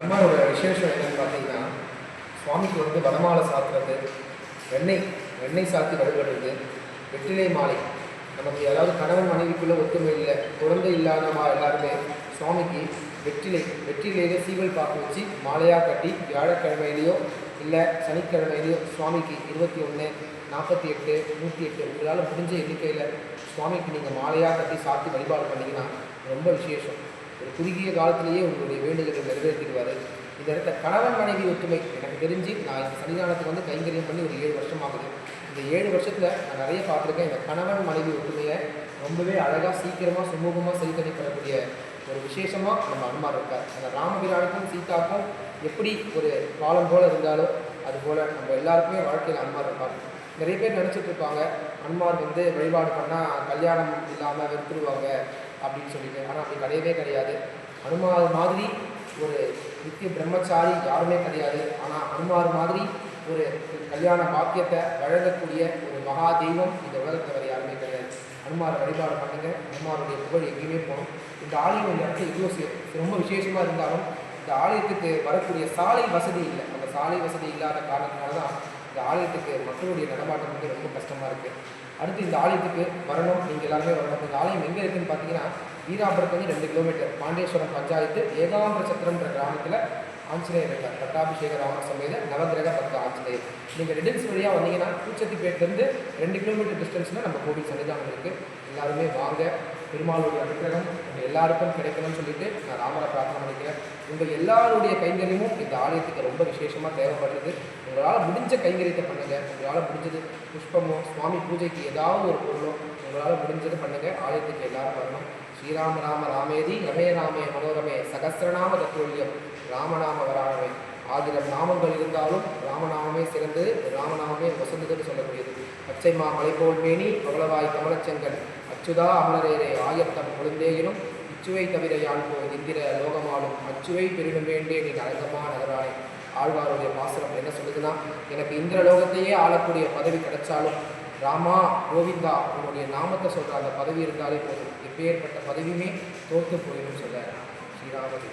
அம்மாவோட விசேஷம் என்னன்னு பார்த்தீங்கன்னா சுவாமிக்கு வந்து வடமாலை சாத்துறது வெண்ணெய் வெண்ணெய் சாத்தி வழிபடுறது வெற்றிலை மாலை. நமக்கு யாராவது கணவன் மனைவிக்குள்ளே ஒத்துமை இல்லை குழந்தை இல்லாதவா எல்லாருமே சுவாமிக்கு வெற்றிலை வெற்றிலையில சீவல் பார்க்க வச்சு மாலையாக கட்டி வியாழக்கிழமையிலையோ இல்லை சனிக்கிழமையிலையோ சுவாமிக்கு இருபத்தி ஒன்று நாற்பத்தி எட்டு நூற்றி எட்டு உங்களால் முடிஞ்ச எண்ணிக்கையில் சுவாமிக்கு நீங்கள் மாலையாக கட்டி சாத்தி வழிபாடு பண்ணீங்கன்னா ரொம்ப விசேஷம். ஒரு குறுகிய காலத்திலேயே உங்களுடைய வேண்டுதலை நிறைவேற்றிடுவார். இந்த இடத்த கணவன் மனைவி ஒற்றுமை எனக்கு தெரிஞ்சு நான் இந்த சன்னிதானத்துக்கு வந்து கைங்கரியம் பண்ணி ஒரு ஏழு வருஷம் ஆகுது. இந்த ஏழு வருஷத்தில் நான் நிறைய பார்த்துருக்கேன். இந்த கணவன் மனைவி ஒற்றுமையை ரொம்பவே அழகாக சீக்கிரமாக சுமூகமாக செய்தளிப்படக்கூடிய ஒரு விசேஷமாக நம்ம அனுமார் இருக்கார். அந்த ராமபிரானுக்கும் சீதாக்கும் எப்படி ஒரு காலம் போல் இருந்தாலோ அது போல் நம்ம எல்லாருக்குமே வாழ்க்கையில் அனுமார் இருப்பார். நிறைய பேர் நினச்சிட்டு இருப்பாங்க. அனுமார் வந்து வழிபாடு பண்ணால் கல்யாணம் இல்லாமல் வெறுத்துருவாங்க. அப்படின்னு சொல்லிட்டு. ஆனால் அப்படி கிடையவே கிடையாது. அனுமார் மாதிரி ஒரு நித்திய பிரம்மச்சாரி யாருமே கிடையாது. ஆனால் அனுமார் மாதிரி ஒரு கல்யாண பாக்கியத்தை வழங்கக்கூடிய ஒரு மகா தெய்வம் இந்த உலகத்தை வேறு யாருமே கிடையாது. அனுமார் வழிபாடு பண்ணுங்க. அனுமாருடைய புகழ் எங்கேயுமே போகணும் இந்த ஆலயம் இந்த இடத்துல இவ்வளோ ரொம்ப விசேஷமாக இருந்தாலும் இந்த ஆலயத்துக்கு வரக்கூடிய சாலை வசதி இல்லை. அந்த சாலை வசதி இல்லாத காரணத்தினால தான் இந்த ஆலயத்துக்கு மக்களுடைய நடமாட்டம் வந்து ரொம்ப கஷ்டமாக இருக்குது அடுத்து இந்த ஆலயத்துக்கு வரணும். நீங்கள் எல்லாருமே வரணும். இந்த ஆலயம் எங்கே இருக்குதுன்னு பார்த்தீங்கன்னா வீராபுரத்துலேருந்து ரெண்டு கிலோமீட்டர் பாண்டேஸ்வரம் பஞ்சாயத்து ஏகாம்பர சத்திரம்ன்ற கிராமத்தில் ஆஞ்சநேயர் இருக்கார் பட்டாபிஷேக ராம சமேத நவகிரக பக்த ஆஞ்சநேயர். நீங்கள் ரெடில்ஸ் வழியாக வந்தீங்கன்னா பூச்சத்திப்பேட்டிலேருந்து ரெண்டு கிலோமீட்டர் டிஸ்டன்ஸில் நம்ம கோவில் சன்னிதானம் இருக்குது எல்லாருமே வாங்க பெருமாளுடைய அனுகிரகம் எல்லாருக்கும் கிடைக்கணும்னு சொல்லிட்டு நான் ராமரை பிரார்த்தனை பண்ணிக்கிறேன். உங்கள் எல்லாருடைய கைங்கரியமும் இந்த ஆலயத்துக்கு ரொம்ப விசேஷமாக தேவைப்படுறது உங்களால் முடிஞ்ச கைங்கரியத்தை பண்ணுங்கள் உங்களால் முடிஞ்சது புஷ்பமோ சுவாமி பூஜைக்கு ஏதாவது ஒரு பொருளோ உங்களால் முடிஞ்சது பண்ணுங்கள் ஆலயத்துக்கு எல்லாரும் வரணும். ஸ்ரீராம ராம ராமேதி ரமே ராமே மனோரமே சகசிரநாம தத்துவல்யம். ராமநாம வராணவை ஆயிரம் நாமங்கள் இருந்தாலும் ராமநாமமே சிறந்தது ராமநாமமே வசந்ததுன்னு சொல்லக்கூடியது. அச்சைமா மலைபோல் மேனி பவளவாய் கமலச்சங்கன். அச்சுதா அமலரேரே ஆயத்தம் கொழுந்தேயினும் இச்சுவை தவிர யான் இந்திர லோகமாலும் அச்சுவை பெருகும் வேண்டே நீ அரங்கமா நகரானே. ஆழ்வாருடைய பாசுரம் என்ன சொல்லுதுன்னா எனக்கு இந்திர லோகத்தையே ஆளக்கூடிய பதவி கிடைச்சாலும் ராமா கோவிந்தா உன்னுடைய நாமத்தை சொல்கிற அந்த பதவி இருந்தாலே போதும். எப்பேற்பட்ட பதவியுமே தோற்று போயிடும் சொல்ல ஸ்ரீராமதி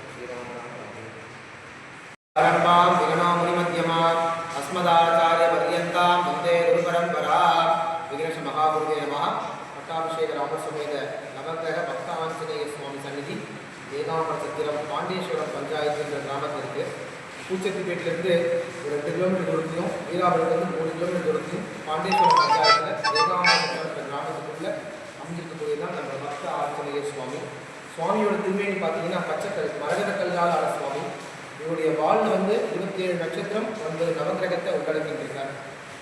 ஆரம்பாம் விகனாமுனிமத்தியமா அஸ்மதாச்சாரிய பரியந்தாம் வந்தே குருபரம்பரா விக்னேஷ மகாகுருவே நம பட்டாபிஷேக ராமசுமேத நவகிரக பக்த சுவாமி சந்நிதி வேதாம்பர சத்திரம் பாண்டேஸ்வரம் பஞ்சாயத்து என்ற கிராமத்திற்கு பூச்சத்திப்பேட்டிலிருந்து ஒரு ரெண்டு கிலோமீட்டர் தூரத்தையும் வீராபுரத்துலேருந்து மூணு கிலோமீட்டர் தூரத்தையும் பாண்டேஸ்வரம் பஞ்சாயத்தில் ஏகாம்பர சத்திரம் என்ற கிராமத்துக்குள்ள அமைஞ்சிருக்கக்கூடியதான் நம்ம பக்த ஆஞ்சநேய சுவாமி. சுவாமியோட திருமேனி பார்த்தீங்கன்னா பச்சை கருப்பு கல்லால் ஆன சுவாமி இவருடைய வாழ்வில் வந்து இருபத்தி ஏழு நட்சத்திரம் ஒன்பது நவகிரகத்தை உள்ளடக்கின்றார்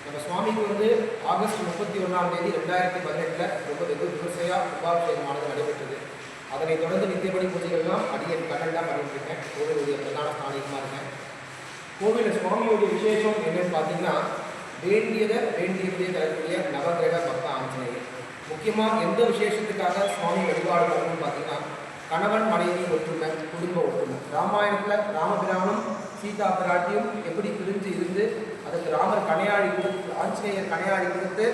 நம்ம சுவாமிக்கு வந்து ஆகஸ்ட் முப்பத்தி ஒன்றாம் தேதி ரெண்டாயிரத்தி பதினெட்டில் ரொம்ப வெகு விமர்சையாக உபாபிஷேகமானது நடைபெற்றது. அதனைத் தொடர்ந்து நித்தியபடி பூஜைகள்லாம் அடியன் கண்ணன் பண்ணிட்டு இருக்கேன் கோவிலுடைய பிரதான ஸ்தானிகமாக இருக்கேன். கோவிலில் சுவாமியோட விசேஷம் என்னன்னு பார்த்தீங்கன்னா வேண்டியதை வேண்டியபடியே தரக்கூடிய நவகிரக பக்த ஆஞ்சநேயர். முக்கியமாக எந்த விசேஷத்துக்காக சுவாமி வழிபாடு பண்ணணும்னு பார்த்தீங்கன்னா கணவன் மனைவி ஒற்றுமை குடும்ப ஒற்றுமை. ராமாயணத்தில் ராமபிரானும் சீதா பிராட்டியும் எப்படி பிரிஞ்சு இருந்து அதுக்கு ராமர் கணையாழி கொடுத்து ஆஞ்சநேயர் கணையாழி கொடுத்து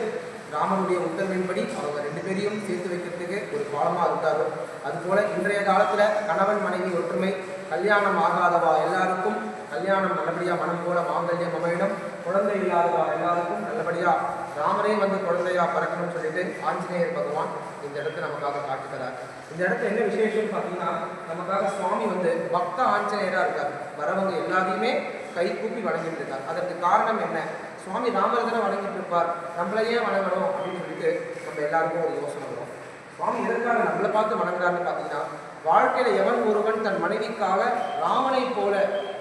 ராமனுடைய உத்தரவின்படி அவங்க ரெண்டு பேரையும் சேர்த்து வைக்கிறதுக்கு ஒரு காலமாக இருக்காரோ அதுபோல இன்றைய காலத்தில் கணவன் மனைவி ஒற்றுமை கல்யாணம் ஆகாதவா எல்லாருக்கும் கல்யாணம் நல்லபடியாக மனம் போல மாங்கல்யம் அமையிடம் குழந்தை இல்லாதவா எல்லாருக்கும் நல்லபடியாக ராமரே வந்து குழந்தையா பிறக்கணும்னு சொல்லிட்டு ஆஞ்சநேயர் பகவான் இந்த இடத்த நமக்காக காட்டுக்கிறார் இந்த இடத்துல என்ன விசேஷம்னு பார்த்தீங்கன்னா நமக்காக சுவாமி வந்து பக்த ஆஞ்சநேயராக இருக்கார். வரவங்க எல்லாத்தையுமே கை கூப்பி வணங்கிட்டு இருக்கார். அதற்கு காரணம் என்ன? சுவாமி ராமர் தானே வணங்கிட்டு இருப்பார். நம்மளையே வணங்கணும் அப்படின்னு சொல்லிட்டு நம்ம எல்லாருக்கும் ஒரு யோசனை வரும். சுவாமி எதற்காக நம்மளை பார்த்து வணங்குறாருன்னு பார்த்தீங்கன்னா வாழ்க்கையில் எவன் ஒருவன் தன் மனைவிக்காக ராமனை போல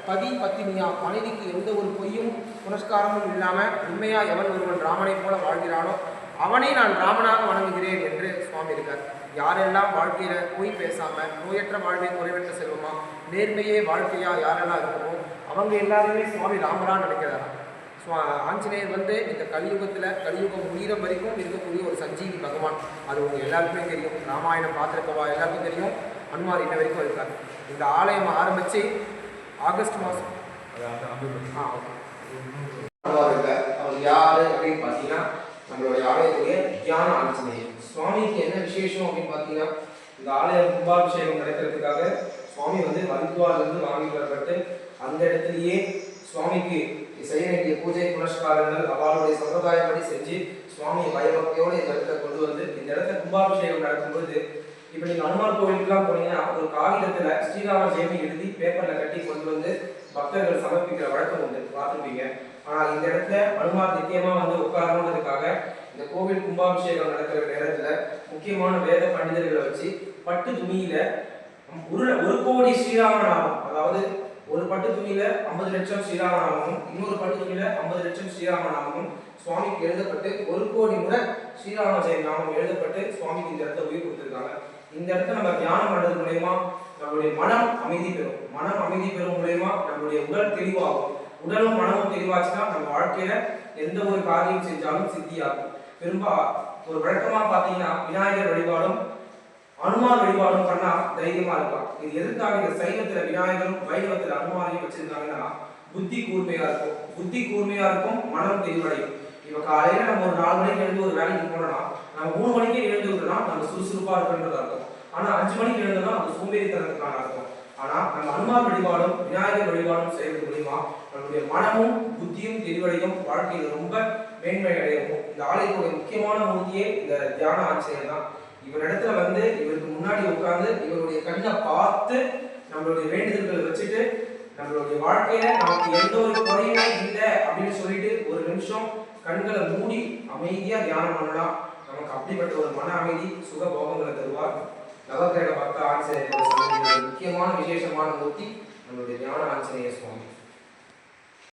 பதி பத்தினியா மனைவிக்கு எந்த ஒரு பொய்யும் புனஸ்காரமும் இல்லாமல் உண்மையா எவன் ஒருவன் ராமனை போல வாழ்கிறானோ அவனை நான் ராமனாக வணங்குகிறேன் என்று சுவாமி இருக்கார். யாரெல்லாம் வாழ்க்கையில பொய் பேசாம நோயற்ற வாழ்வை குறைவற்ற செல்வமா நேர்மையே வாழ்க்கையா யாரெல்லாம் இருக்குமோ அவங்க எல்லாருமே சுவாமி ராமரா நினைக்கிறாராம். சுவா ஆஞ்சநேயர் வந்து இந்த கலியுகத்தில் கலியுகம் உயிரம் வரைக்கும் இருக்கக்கூடிய ஒரு சஞ்சீவி பகவான். அது உங்கள் எல்லாருக்குமே தெரியும். ராமாயணம் பார்த்துருக்கவா? எல்லாருக்கும் தெரியும். அனுமார் இன்ன வரைக்கும் இருக்கார். இந்த ஆலயம் ஆரம்பித்து ஆகஸ்ட் மாதம் ஆ அனுமார் அவர் யார் அப்படின்னு பார்த்தீங்கன்னா நம்மளுடைய ஆலயத்துடைய தியான ஆஞ்சநேயர் சுவாமிக்கு என்ன விசேஷம் அப்படின்னு பார்த்தீங்கன்னா இந்த ஆலயம் கும்பாபிஷேகம் நடக்கிறதுக்காக சுவாமி வந்து ஹரித்வார்லேருந்து வாங்கிட்டு வரப்பட்டு அந்த இடத்துலயே சுவாமிக்கு செய்ய வேண்டிய பூஜை புனஸ்காரங்கள் அவளுடைய சம்பிரதாயப்படி செஞ்சு சுவாமியை பயபக்தியோடு இந்த இடத்துல கொண்டு வந்து இந்த இடத்துல கும்பாபிஷேகம் நடக்கும்போது இப்போ நீங்கள் அனுமார் கோவிலுக்குலாம் போனீங்கன்னா ஒரு காகிதத்தில் ஸ்ரீராம ஜெயமி எழுதி பேப்பரில் கட்டி கொண்டு வந்து பக்தர்கள் சமர்ப்பிக்கிற வழக்கம் உண்டு. பார்த்துருப்பீங்க. ஆனால் இந்த இடத்துல அனுமார் நித்தியமாக வந்து உட்காரணுன்றதுக்காக இந்த கோவில் கும்பாபிஷேகம் நடக்கிற நேரத்தில் முக்கியமான வேத பண்டிதர்களை வச்சு பட்டு துணியில் ஒரு ஒரு கோடி ஸ்ரீராமநாமம் அதாவது ஒரு பட்டு துணியில ஐம்பது லட்சம் ஸ்ரீராமநாமமும் இன்னொரு பட்டு துணியில ஐம்பது லட்சம் ஸ்ரீராமநாமமும் சுவாமிக்கு எழுதப்பட்டு ஒரு கோடி முறை ஸ்ரீராம ஜெயம் நாமம் எழுதப்பட்டு சுவாமிக்கு இந்த இடத்த உயிர் கொடுத்திருக்காங்க. இந்த இடத்துல நம்ம தியானம் பண்றது மூலயமா நம்மளுடைய மனம் அமைதி பெறும். மனம் அமைதி பெறும் மூலயமா நம்மளுடைய உடல் தெளிவாகும். உடலும் மனமும் தெளிவாச்சுன்னா நம்ம வாழ்க்கையில எந்த ஒரு காரியம் செஞ்சாலும் சித்தியாகும். பெரும்பா ஒரு வழக்கமா பாத்தீங்கன்னா விநாயகர் வழிபாடும் அனுமான் வழிபாடும் பண்ணா தைரியமா இருக்கலாம் இது எதுக்காக இந்த சைவத்துல விநாயகரும் வைணவத்துல அனுமானையும் வச்சிருக்காங்கன்னா புத்தி கூர்மையா இருக்கும். புத்தி கூர்மையா இருக்கும் மனம் தெளிவடையும். இப்போ காலையில நம்ம ஒரு நாலு மணிக்கு எழுந்து ஒரு வேலைக்கு போனோம்னா நம்ம மூணு மணிக்கே எழுந்து விட்டோம்னா நம்ம சுறுசுறுப்பாக இருக்குன்றது அர்த்தம். ஆனா அஞ்சு மணிக்கு எழுந்தோம்னா அது சோம்பேறித்தனத்துக்கான அர்த்தம். ஆனா நம்ம அனுமார் வழிபாடும் விநாயகர் வழிபாடும் செய்வது மூலியமா நம்முடைய மனமும் புத்தியும் தெளிவடையும் வாழ்க்கையில் ரொம்ப மேன்மை அடையும் இந்த ஆலயத்துடைய முக்கியமான மூர்த்தியே இந்த தியான ஆச்சரியம் தான். இவரிடத்துல வந்து இவருக்கு முன்னாடி உட்கார்ந்து இவருடைய கண்ணை பார்த்து நம்மளுடைய வேண்டுதல்களை வச்சுட்டு நம்மளுடைய வாழ்க்கையில நமக்கு எந்த ஒரு குறையுமே இல்லை அப்படின்னு சொல்லிட்டு ஒரு நிமிஷம் கண்களை மூடி அமைதியாக தியானம் பண்ணலாம் நமக்கு அப்படிப்பட்ட ஒரு மன அமைதி சுக போகங்களை தருவார். நவகிரக பக்த ஆஞ்சநேயர் முக்கியமான விசேஷமான மூர்த்தி நம்மளுடைய தியான ஆஞ்சநேய சுவாமி.